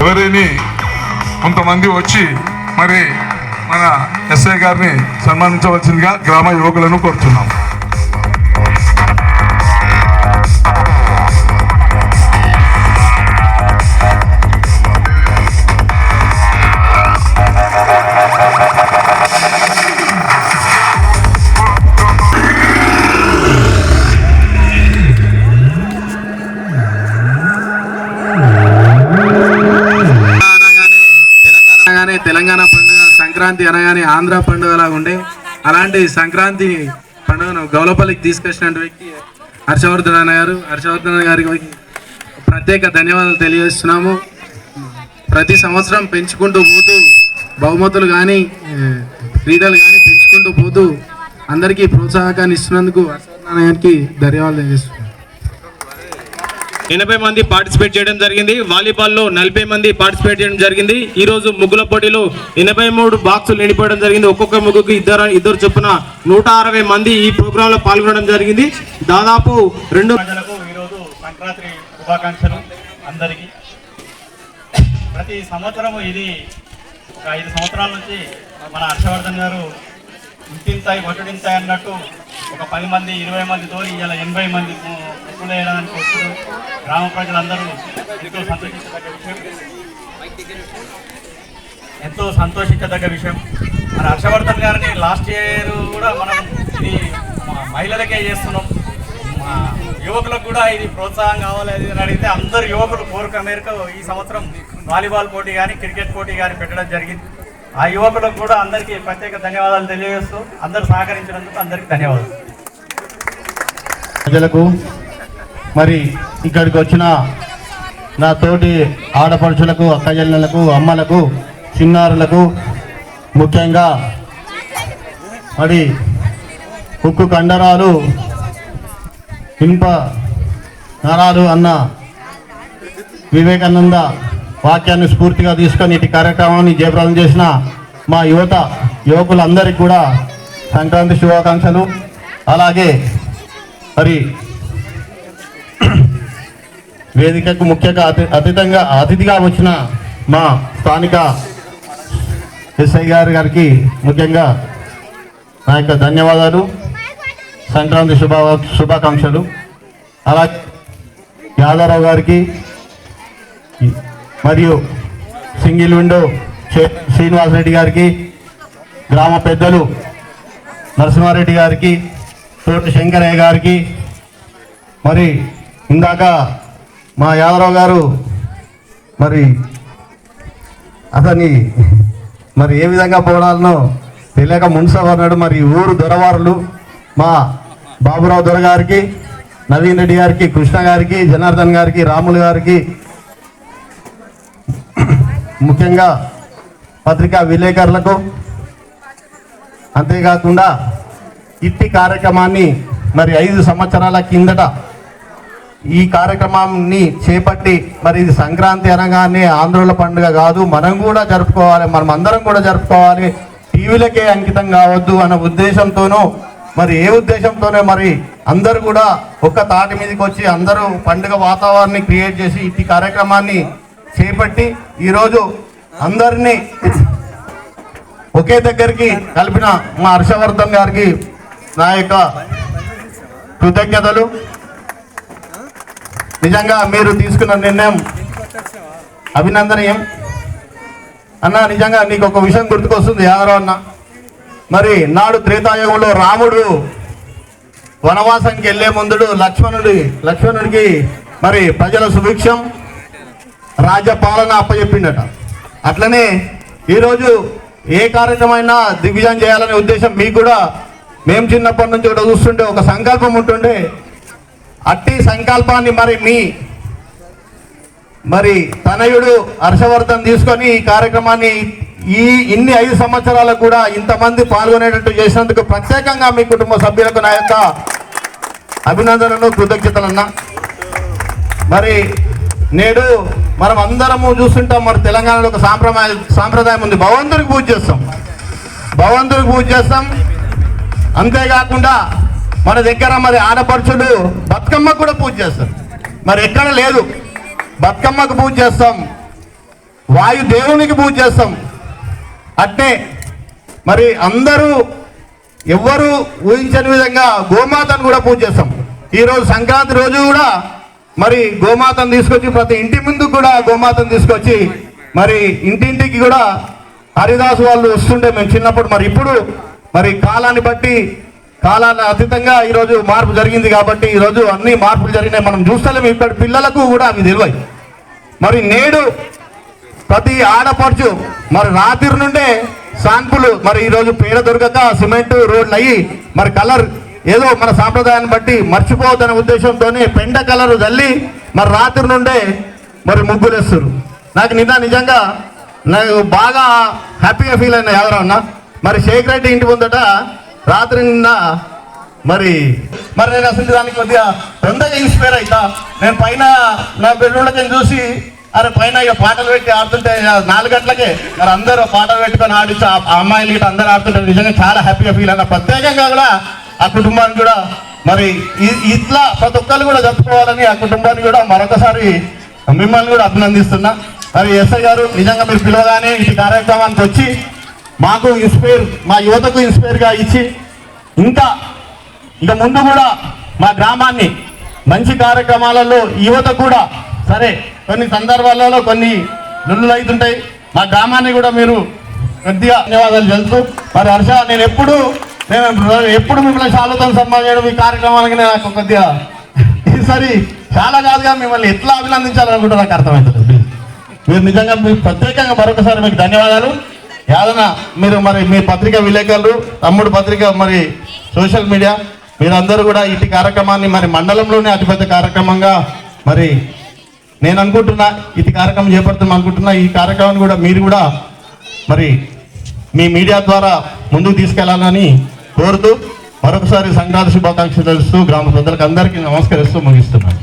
ఎవరిని కొంతమంది వచ్చి మరి మన ఎస్ఐ గారిని సన్మానించవలసిందిగా గ్రామ యువకులను కోరుతున్నాం. సంక్రాంతి అనగానే ఆంధ్ర పండుగలాగా ఉండే. అలాంటి సంక్రాంతి పండుగను గౌలపల్లికి తీసుకొచ్చిన వ్యక్తి హర్షవర్ధన్ అన్న గారు. హర్షవర్ధన్ గారికి ప్రత్యేక ధన్యవాదాలు తెలియజేస్తున్నాము. ప్రతి సంవత్సరం పెంచుకుంటూ పోతూ బహుమతులు కానీ క్రీడలు కానీ పెంచుకుంటూ పోతూ అందరికీ ప్రోత్సాహకాన్ని ఇస్తున్నందుకు హర్షవర్ధన్ గారికి ధన్యవాదాలు తెలియజేస్తున్నాం ఎనభై మంది పార్టిసిపేట్ చేయడం జరిగింది. వాలీబాల్లో నలభై మంది పార్టిసిపేట్ చేయడం జరిగింది. ఈ రోజు ముగ్గుల పోటీలో ఎనభై మూడు బాక్సులు నిండిపోవడం జరిగింది. ఒక్కొక్క ముగ్గుకు ఇద్దరు ఇద్దరు చొప్పున నూట అరవై మంది ఈ ప్రోగ్రామ్లో పాల్గొనడం జరిగింది. దాదాపు రెండు ప్రజలకు ఈరోజు సంక్రాంతి శుభాకాంక్షలు అందరికీ. ప్రతి సంవత్సరం ఇది ఒక ఐదు సంవత్సరాల నుంచి మన హర్షవర్ధన్ గారు ఇంటింతాయి ఒట్టుడింతాయి అన్నట్టు ఒక పది మంది ఇరవై మందితో ఇలా ఎనభై మంది వేయడానికి వస్తున్నారు గ్రామ ప్రజలందరూ ఎంతో సంతోషించదగ్గ విషయం. ఎంతో సంతోషించదగ్గ విషయం. మన హర్షవర్ధన్ గారిని లాస్ట్ ఇయర్ కూడా మనం ఇది మహిళలకే చేస్తున్నాం. మా యువకులకు కూడా ఇది ప్రోత్సాహం కావాలి అది అని అడిగితే అందరు యువకులు కోరిక మేరకు ఈ సంవత్సరం వాలీబాల్ పోటీ కానీ క్రికెట్ పోటీ కానీ పెట్టడం జరిగింది. ఆ యువకులకు కూడా అందరికీ ప్రత్యేక ధన్యవాదాలు తెలియజేస్తూ అందరూ సహకరించినందుకు అందరికీ ధన్యవాదాలు. ప్రజలకు మరి ఇక్కడికి వచ్చిన నా తోటి ఆడపడుచులకు అక్కజల్లలకు అమ్మలకు చిన్నారులకు ముఖ్యంగా మరి ఉక్కు కండరాలు ఇనుప నరాలు అన్న వివేకానంద వాక్యాన్ని స్ఫూర్తిగా తీసుకొని ఇటు కార్యక్రమాన్ని జయప్రదం చేసిన మా యువత యువకులందరికీ కూడా సంక్రాంతి శుభాకాంక్షలు. అలాగే మరి వేదికకు ముఖ్యంగా అతి అతిథంగా అతిథిగా వచ్చిన మా స్థానిక ఎస్ఐ గారి గారికి ముఖ్యంగా నా యొక్క ధన్యవాదాలు. సంక్రాంతి శుభా శుభాకాంక్షలు. అలా యాదారావు గారికి మరియు సింగిల్ విండో చే- శ్రీనివాసరెడ్డి గారికి గ్రామ పెద్దలు నరసింహారెడ్డి గారికి తోటి శంకరయ్య గారికి మరి ఇందాక మా యాదరావు గారు మరి అతని మరి ఏ విధంగా పోవడాలనో తెలియక మున్సవన్నాడు మరి ఊరు దొరవారులు మా బాబురావు దొర గారికి నవీన్ రెడ్డి గారికి కృష్ణ గారికి జనార్దన్ గారికి రాములు గారికి ముఖ్యంగా పత్రికా విలేకరులకు అంతేకాకుండా ఇట్టి కార్యక్రమాన్ని మరి ఐదు సంవత్సరాల కిందట ఈ కార్యక్రమాన్ని చేపట్టి మరి ఇది సంక్రాంతి అనగానే ఆంధ్రుల పండుగ కాదు మనం కూడా జరుపుకోవాలి మనం అందరం కూడా జరుపుకోవాలి. టీవీలకే అంకితం కావద్దు అన్న ఉద్దేశంతోనూ మరి ఏ ఉద్దేశంతోనే మరి అందరూ కూడా ఒక్క తాటి మీదకి వచ్చి అందరూ పండుగ వాతావరణాన్ని క్రియేట్ చేసి ఈ కార్యక్రమాన్ని చేపట్టి ఈరోజు అందరినీ ఒకే దగ్గరికి కలిపిన మా హర్షవర్ధన్ గారికి నా యొక్క కృతజ్ఞతలు. నిజంగా మీరు తీసుకున్న నిర్ణయం అభినందనీయం. అన్న నిజంగా నీకు ఒక విషయం గుర్తుకొస్తుంది యాదరావు అన్న. మరి నాడు త్రేతాయుగంలో రాముడు వనవాసానికి వెళ్ళే ముందుడు లక్ష్మణుడి లక్ష్మణుడికి మరి ప్రజల సుభిక్షం రాజ్యపాలన అప్పచెప్పిండట. అట్లనే ఈరోజు ఏ కార్యక్రమైనా దిగ్విజయం చేయాలనే ఉద్దేశం మీకు కూడా. మేము చిన్నప్పటి నుంచి కూడా చూస్తుంటే ఒక సంకల్పం ఉంటుండే అట్టి సంకల్పాన్ని మరి మీ మరి తనయుడు హర్షవర్ధన్ తీసుకొని ఈ కార్యక్రమాన్ని ఈ ఇన్ని ఐదు సంవత్సరాలకు కూడా ఇంతమంది పాల్గొనేటట్టు చేసినందుకు ప్రత్యేకంగా మీ కుటుంబ సభ్యులకు నా యొక్క అభినందనలు కృతజ్ఞతలన్నా. మరి నేడు మనం అందరము చూస్తుంటాం మరి తెలంగాణలో ఒక సాంప్రదాయ సాంప్రదాయం ఉంది. భగవంతుడికి పూజ చేస్తాం. భగవంతుడికి పూజ చేస్తాం. అంతేకాకుండా మన దగ్గర మరి ఆడపడుచులు బతుకమ్మకు కూడా పూజ చేస్తారు. మరి ఎక్కడ లేదు. బతుకమ్మకు పూజ చేస్తాం. వాయు దేవునికి పూజ చేస్తాం. అంటే మరి అందరూ ఎవ్వరు ఊహించని విధంగా గోమాతను కూడా పూజ చేస్తాం. ఈరోజు సంక్రాంతి రోజు కూడా మరి గోమాతను తీసుకొచ్చి ప్రతి ఇంటి ముందు కూడా గోమాతను తీసుకొచ్చి మరి ఇంటింటికి కూడా హరిదాసు వాళ్ళు వస్తుండే మేము చిన్నప్పుడు. మరి ఇప్పుడు మరి కాలాన్ని బట్టి కాలాన్ని అతీతంగా ఈరోజు మార్పు జరిగింది కాబట్టి ఈరోజు అన్ని మార్పులు జరిగినాయి. మనం చూస్తలేము. ఇక్కడ పిల్లలకు కూడా అవి తెలివాయి మరి నేడు ప్రతి ఆడపడుచు మరి రాత్రి నుండే సాన్పులు మరి ఈరోజు పేడ దొరకక సిమెంట్ రోడ్లు అయ్యి మరి కలర్ ఏదో మన సాంప్రదాయాన్ని బట్టి మర్చిపోవద్దనే ఉద్దేశంతోనే పెండ కలర్ చల్లి మరి రాత్రి నుండే మరి ముగ్గులేస్తారు నాకు నిన్న నిజంగా నాకు బాగా హ్యాపీగా ఫీల్ అయినా. ఎవరన్నా మరి శేఖర్ రెడ్డి ఇంటి ముందట రాత్రి నిన్న మరి మరి నేను అసలు దానికి కొద్దిగా తొందరగా ఇన్స్పైర్ అవుతా నేను పైన నా బెడ్రూమ్లకి చూసి అరే పైన ఇక పాటలు పెట్టి ఆడుతుంటే నాలుగు గంటలకే మరి అందరూ పాటలు పెట్టుకొని ఆడిస్తే ఆ అమ్మాయిలు గిట్ట అందరూ ఆడుతుంటే నిజంగా చాలా హ్యాపీగా ఫీల్ అయినా. ప్రత్యేకంగా కూడా ఆ కుటుంబానికి కూడా మరి ఇట్లా ప్రతి ఒక్కరు కూడా జరుపుకోవాలని ఆ కుటుంబాన్ని కూడా మరొకసారి మిమ్మల్ని కూడా అభినందిస్తున్నా. మరి ఎస్ఐ గారు నిజంగా మీరు పిలవగానే ఈ కార్యక్రమానికి వచ్చి మాకు ఇన్స్పైర్ మా యువతకు ఇన్స్పైర్గా ఇచ్చి ఇంకా ఇక ముందు కూడా మా గ్రామాన్ని మంచి కార్యక్రమాలలో యువత కూడా సరే కొన్ని సందర్భాలలో కొన్ని నుల్లులు అవుతుంటాయి. మా గ్రామాన్ని కూడా మీరు కొద్దిగా ధన్యవాదాలు తెలుసు మరి హర్ష నేను ఎప్పుడు నేను ఎప్పుడు మిమ్మల్ని శాలతో సన్మానం చేయడం ఈ కార్యక్రమానికి నాకు కొద్దిగా ఈసారి చాలా కాదుగా మిమ్మల్ని ఎట్లా అభినందించాలనుకుంటున్నా నాకు అర్థమవుతుంది మీరు నిజంగా మీకు ప్రత్యేకంగా మరొకసారి మీకు ధన్యవాదాలు. యాదన మీరు మరి మీ పత్రిక విలేకరులు తమ్ముడు పత్రిక మరి సోషల్ మీడియా మీరందరూ కూడా ఇటు కార్యక్రమాన్ని మరి మండలంలోనే అతిపెద్ద కార్యక్రమంగా మరి నేను అనుకుంటున్నా ఇటు కార్యక్రమం చేపడుతున్నాం అనుకుంటున్నా ఈ కార్యక్రమాన్ని కూడా మీరు కూడా మరి మీ మీడియా ద్వారా ముందుకు తీసుకెళ్ళాలని కోరుతూ మరొకసారి సంక్రాంతి శుభాకాంక్షలు తెలుస్తూ గ్రామ ప్రజలకు అందరికీ నమస్కరిస్తూ ముగిస్తున్నాను.